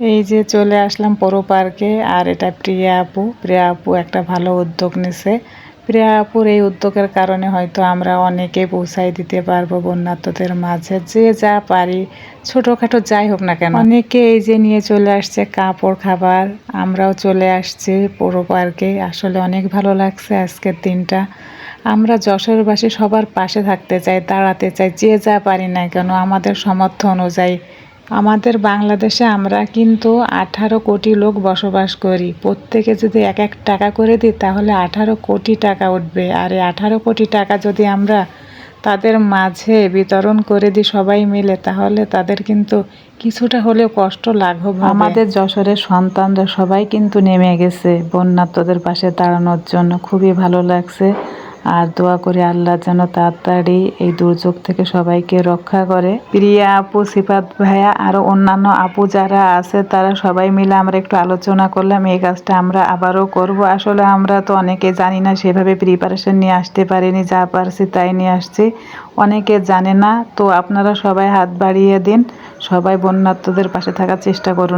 এই যে চলে আসলাম পৌর পার্কে, আর এটা প্রিয়া আপু। প্রিয়া আপু একটা ভালো উদ্যোগ নিছে। প্রিয়া আপুর এই উদ্যোগের কারণে হয়তো আমরা অনেকে পৌঁছাই দিতে পারব বন্যাত্মদের মাঝে। যে যা পারি, ছোটোখাটো যাই হোক না কেন। অনেকে এই যে নিয়ে চলে আসছে কাপড় খাবার, আমরাও চলে আসছি পৌর পার্কে। আসলে অনেক ভালো লাগছে আজকের দিনটা। আমরা যশোরবাসী সবার পাশে থাকতে চাই, দাঁড়াতে চাই, যে যা পারি না কেন, আমাদের সামর্থ্য অনুযায়ী আমাদের বাংলাদেশে আমরা কিন্তু আঠারো কোটি লোক বসবাস করি। প্রত্যেকে যদি এক এক টাকা করে দিই, তাহলে আঠারো কোটি টাকা উঠবে। আর এই আঠারো কোটি টাকা যদি আমরা তাদের মাঝে বিতরণ করে দিই সবাই মিলে, তাহলে তাদের কিন্তু কিছুটা হলেও কষ্ট লাঘব আমাদের যশোরের সন্তানরা সবাই কিন্তু নেমে গেছে। বন্যাত্মদের পাশে দাঁড়ানোর জন্য খুবই ভালো লাগছে। আর দোয়া করি আল্লাহ যেন তাড়াতাড়ি এই দুর্যোগ থেকে সবাইকে রক্ষা করে। প্রিয়া আপু, সিফাত ভাইয়া আরও অন্যান্য আপু যারা আছে, তারা সবাই মিলে আমরা একটু আলোচনা করলাম, এই কাজটা আমরা আবারও করব। আসলে আমরা তো অনেকে জানি না, সেভাবে প্রিপারেশন নিয়ে আসতে পারিনি, যা পারছি তাই নিয়ে আসছি। অনেকে জানে না, তো আপনারা সবাই হাত বাড়িয়ে দিন, সবাই বন্যাত্মদের পাশে থাকার চেষ্টা করুন।